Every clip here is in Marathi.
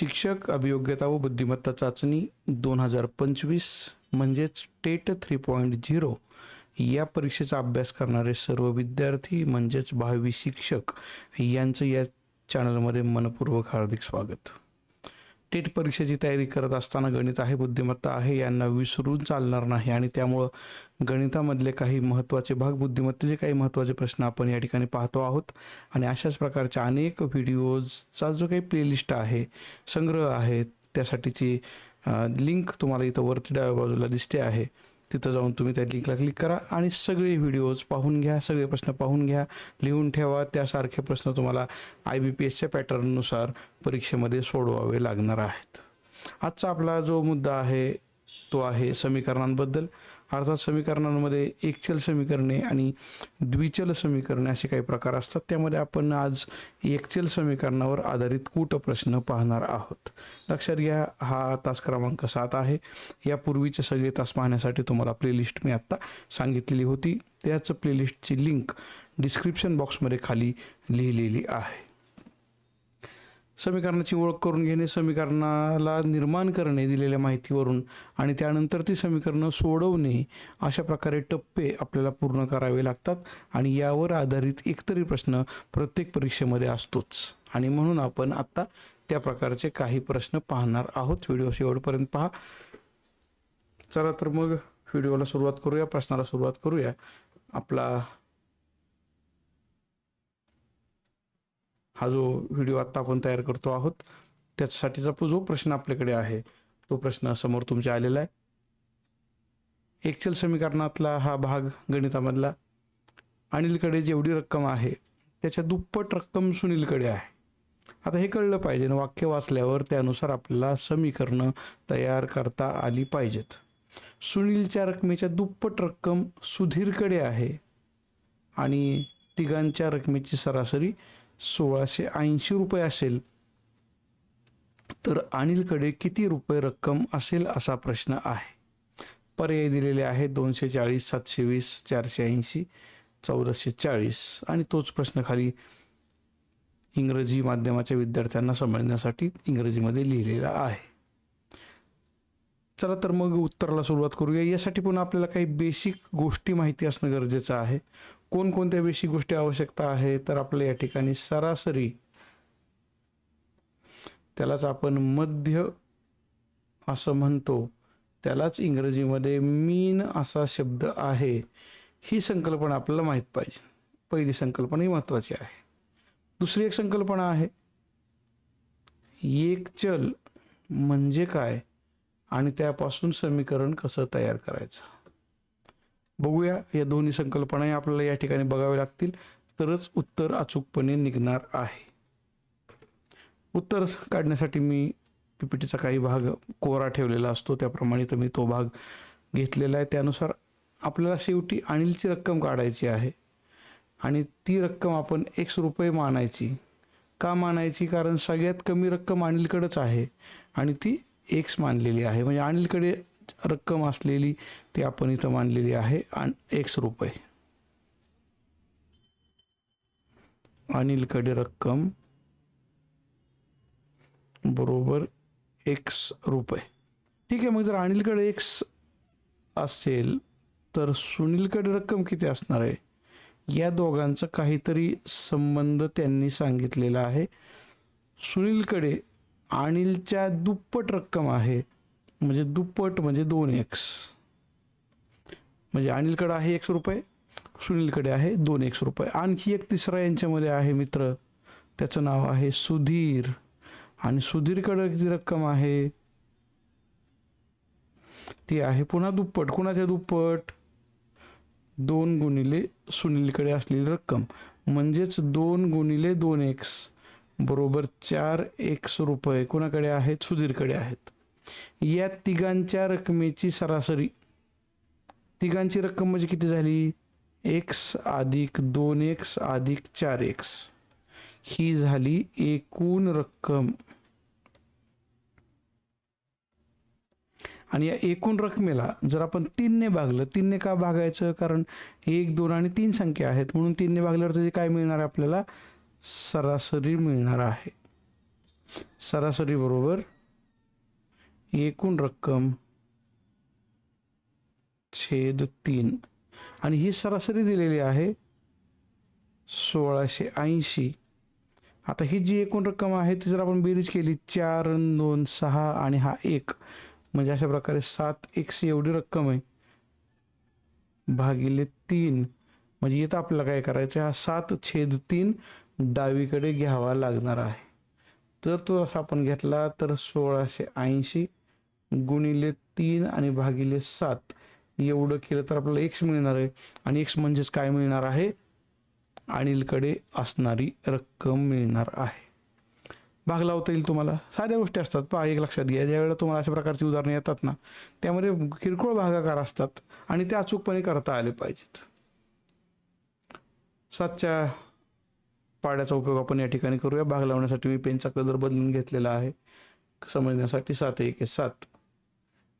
शिक्षक अभियोग्यता व बुद्धिमत्ता चाचणी दोन हजार पंचवीस म्हणजेच टेट थ्री पॉईंट झिरो या परीक्षेचा अभ्यास करणारे सर्व विद्यार्थी म्हणजेच भावी शिक्षक यांचं या चॅनलमध्ये मनपूर्वक हार्दिक स्वागत. टेट परीक्षेची तयारी करत असताना गणित आहे बुद्धिमत्ता आहे यांना विसरून चालणार नाही आणि त्यामुळं गणितामधले काही महत्त्वाचे भाग बुद्धिमत्तेचे काही महत्त्वाचे प्रश्न आपण या ठिकाणी पाहतो आहोत. आणि अशाच प्रकारच्या अनेक व्हिडिओजचा जो काही प्लेलिस्ट आहे संग्रह आहे त्यासाठीची लिंक तुम्हाला इथं वरती डाव्या बाजूला दिसते आहे. तिथं जाऊन तुम्ही त्या लिंकला क्लिक करा आणि सगळे व्हिडिओज पाहून घ्या सगळे प्रश्न पाहून घ्या लिहून ठेवा. त्यासारखे प्रश्न तुम्हाला आय बी पी एसच्या पॅटर्ननुसार परीक्षेमध्ये सोडवावे लागणार आहेत. आजचा आपला जो मुद्दा आहे तो आहे समीकरणांबद्दल. अर्थात समीकरणांमध्ये एकचल समीकरणे आणि द्विचल समीकरणे असे काही प्रकार असतात. त्यामध्ये आपण आज एकचल समीकरणावर आधारित कूट प्रश्न पाहणार आहोत. लक्षात घ्या हा तास क्रमांक सात आहे. यापूर्वीचे सगळे तास पाहण्यासाठी तुम्हाला प्लेलिस्ट मी आत्ता सांगितलेली होती. त्याच प्लेलिस्टची लिंक डिस्क्रिप्शन बॉक्समध्ये खाली लिहिलेली आहे. समीकरणाची ओळख करून घेणे समीकरणाला निर्माण करणे दिलेल्या माहितीवरून आणि त्यानंतर ती समीकरणं सोडवणे अशा प्रकारे टप्पे आपल्याला पूर्ण करावे लागतात आणि यावर आधारित एकतरी प्रश्न प्रत्येक परीक्षेमध्ये असतोच. आणि म्हणून आपण आत्ता त्या प्रकारचे काही प्रश्न पाहणार आहोत. व्हिडिओ शेवटपर्यंत पहा. चला तर मग व्हिडिओला सुरुवात करूया प्रश्नाला सुरुवात करूया. आपला हा जो व्हिडिओ आत्ता आपण तयार करतो आहोत त्याच्यासाठीचा जो प्रश्न आपल्याकडे आहे तो प्रश्न समोर तुमच्या आलेला आहे. एक्सेल समीकरणातला हा भाग गणितामधला. अनिलकडे जेवढी रक्कम आहे त्याच्या दुप्पट रक्कम सुनीलकडे आहे. आता हे कळलं पाहिजे ना वाक्य वाचल्यावर त्यानुसार आपल्याला समीकरणं तयार करता आली पाहिजेत. सुनीलच्या रकमेच्या दुप्पट रक्कम सुधीरकडे आहे आणि तिघांच्या रकमेची सरासरी सोळाशे ऐंशी रुपये असेल. तर अनिलकडे किती रुपये रक्कम असेल असा प्रश्न आहे. पर्याय दिलेले आहे दोनशे चाळीस सातशे वीस चारशे ऐंशी चौदाशे चाळीस. आणि तोच प्रश्न खाली इंग्रजी माध्यमाच्या विद्यार्थ्यांना समजण्यासाठी इंग्रजीमध्ये लिहिलेला आहे. चला तर मग उत्तराला सुरुवात करूया. यासाठी पण आपल्याला काही बेसिक गोष्टी माहिती असणं गरजेचं आहे. कोणकोणत्या विषयी गोष्टी आवश्यकता आहे तर आपल्या या ठिकाणी सरासरी त्यालाच आपण मध्य असं म्हणतो. त्यालाच इंग्रजीमध्ये मीन असा शब्द आहे. ही संकल्पना आपल्याला माहीत पाहिजे. पहिली संकल्पना ही महत्त्वाची आहे. दुसरी एक संकल्पना आहे. एक चल म्हणजे काय? आणि त्यापासून समीकरण कसं तयार करायचं? बघूया. या दोन्ही संकल्पनाही आपल्याला या ठिकाणी बघाव्या लागतील. तरच उत्तर अचूकपणे निघणार आहे. उत्तर काढण्यासाठी मी पीपीटीचा काही भाग कोरा ठेवलेला असतो. त्याप्रमाणे तर मी तो भाग घेतलेला आहे. त्यानुसार आपल्याला शेवटी अनिलची रक्कम काढायची आहे. आणि ती रक्कम आपण एक्स रुपये मानायची. का मानायची? कारण सगळ्यात कमी रक्कम अनिलकडंच आहे. आणि ती एक्स मानलेली आहे. म्हणजे अनिलकडे रक्कम असलेली ती आपण इथं मानलेली आहे आणि एक्स रुपये. अनिलकडे रक्कम बरोबर एक्स रुपये. ठीक आहे मग जर अनिलकडे एक्स असेल तर सुनीलकडे रक्कम किती असणार आहे? या दोघांचा काहीतरी संबंध त्यांनी सांगितलेला आहे. सुनीलकडे अनिलच्या दुप्पट रक्कम आहे. म्हणजे दुप्पट म्हणजे दोन एक्स म्हणजे अनिलकडे आहे एक्स रुपये सुनीलकडे आहे दोन एक्स रुपये. आणखी एक तिसरा यांच्यामध्ये आहे मित्र त्याचं नाव आहे सुधीर. आणि सुधीरकडे किती रक्कम आहे ती आहे पुन्हा दुप्पट. कुणाच्या दुप्पट? दोन गुणिले सुनीलकडे असलेली रक्कम. म्हणजेच दोन गुणिले दोन एक्स बरोबर चार एक्स रुपये. कोणाकडे आहेत? सुधीरकडे आहेत. या तिघांच्या रकमेची सरासरी. तिघांची रक्कम म्हणजे किती झाली? एक्स अधिक दोन एक्स अधिक चार एक्स ही झाली एकूण रक्कम. आणि या एकूण रकमेला जर आपण तीनने भागलं तीनने का भागायचं? कारण एक दोन आणि तीन संख्या आहेत. म्हणून तीनने भागल्यावर त्याची काय मिळणार आहे आपल्याला? सरासरी मिळणार आहे. सरासरी बरोबर एकूण रक्कम छेद तीन. आणि ही सरासरी दिलेली आहे सोळाशे ऐंशी. आता ही जी एकूण रक्कम आहे ती जर आपण बेरीज केली चार दोन सहा आणि हा एक म्हणजे अशा प्रकारे सात एकशे एवढी रक्कम आहे भागिले तीन. म्हणजे इथं आपल्याला काय करायचं हा सात छेद तीन डावीकडे घ्यावा लागणार आहे. तर तो असा आपण घेतला तर सोळाशे ऐंशी गुणिले तीन आणि भागिले सात. एवढं केलं तर आपल्याला एक्स मिळणार आहे. आणि एक्स म्हणजेच काय मिळणार आहे? अनिलकडे असणारी रक्कम मिळणार आहे. भाग लावता येईल तुम्हाला. साध्या गोष्टी असतात. पहा एक लक्षात घ्या. ज्यावेळेला तुम्हाला अशा प्रकारची उदाहरणे येतात ना त्यामध्ये किरकोळ भागाकार असतात आणि ते अचूकपणे करता आले पाहिजेत. सातच्या पाड्याचा उपयोग आपण या ठिकाणी करूया. भाग लावण्यासाठी मी पेनचा कलर बदलून घेतलेला आहे. समजण्यासाठी सात एक सात.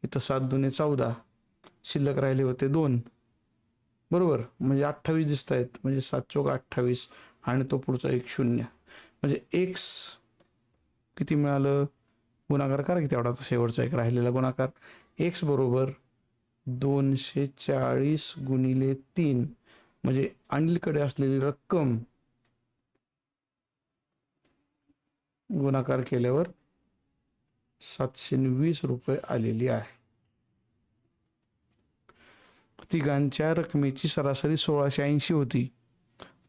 इथं सात दुने चौदा. शिल्लक राहिले होते दोन. बरोबर? म्हणजे अठ्ठावीस दिसत आहेत म्हणजे सात चौक अठ्ठावीस आणि तो पुढचा एक शून्य. म्हणजे एक्स किती मिळालं? गुणाकार करा किती आवडा शेवटचा एक राहिलेला गुणाकार. एक्स बरोबर दोनशे चाळीस गुणिले तीन. म्हणजे अनिलकडे असलेली रक्कम गुणाकार केल्यावर सातशे वीस रुपये आलेली आहे. तिघांच्या रकमेची सरासरी सोळाशे ऐंशी होती.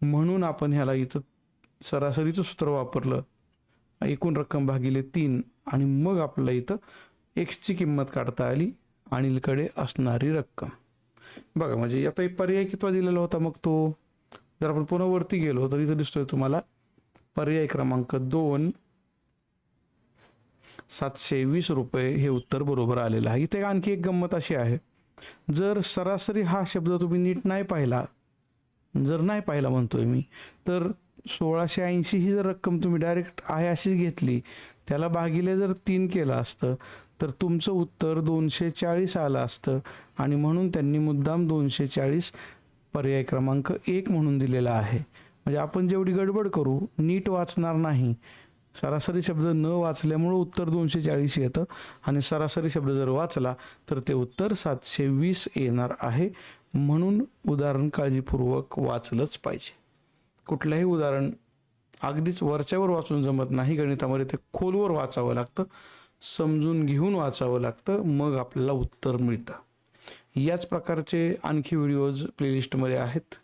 म्हणून आपण ह्याला इथं सरासरीचं सूत्र वापरलं. एकूण रक्कम भागिले तीन आणि मग आपल्याला इथं एक्सची किंमत काढता आली अनिलकडे असणारी रक्कम. बघा म्हणजे आता एक पर्याय कितवा दिलेला होता मग तो? जर आपण पुन्हा वरती गेलो तर इथं दिसतोय तुम्हाला पर्याय क्रमांक दोन सातशे वीस रुपये हे उत्तर बरोबर आलेलं आहे. इथे आणखी एक गंमत अशी आहे. जर सरासरी हा शब्द तुम्ही नीट नाही पाहिला जर नाही पाहिला म्हणतोय मी तर सोळाशे ऐंशी ही जर रक्कम तुम्ही डायरेक्ट आहे अशीच घेतली त्याला भागिले जर तीन केलं असतं तर तुमचं उत्तर दोनशे चाळीस आलं असतं आणि म्हणून त्यांनी मुद्दाम दोनशे चाळीस पर्याय क्रमांक एक म्हणून दिलेला आहे. म्हणजे आपण जेवढी गडबड करू नीट वाचणार नाही. सरासरी शब्द न वाचल्यामुळं उत्तर दोनशे चाळीस येतं. आणि सरासरी शब्द जर वाचला तर ते उत्तर सातशे वीस येणार आहे. म्हणून उदाहरण काळजीपूर्वक वाचलंच पाहिजे. कुठलंही उदाहरण अगदीच वरच्यावर वाचून जमत नाही. गणितामध्ये ते खोलवर वाचावं लागतं. समजून घेऊन वाचावं लागतं. मग आपल्याला उत्तर मिळतं. याच प्रकारचे आणखी व्हिडिओज प्लेलिस्टमध्ये आहेत.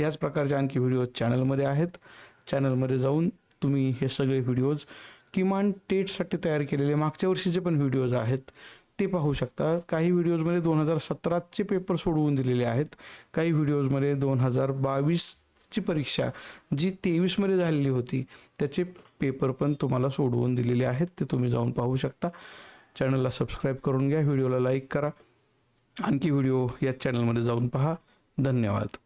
याच प्रकारचे आणखी व्हिडिओज चॅनलमध्ये आहेत. चॅनलमध्ये जाऊन तुम्ही हे सगळे व्हिडिओज किमान टेटसाठी तयार केलेले मागच्या वर्षीचे पण व्हिडिओज आहेत. ते पाहू शकता. काही व्हिडिओजमध्ये दोन हजार सतराचे पेपर सोडवून दिलेले आहेत. काही व्हिडिओजमध्ये दोन हजार बावीसची परीक्षा जी तेवीसमध्ये झालेली होती त्याचे पेपर पण तुम्हाला सोडवून दिलेले आहेत. ते तुम्ही जाऊन पाहू शकता. चॅनलला सबस्क्राईब करून घ्या. व्हिडिओला लाईक करा. आणखी व्हिडिओ या चॅनलमध्ये जाऊन पहा. धन्यवाद.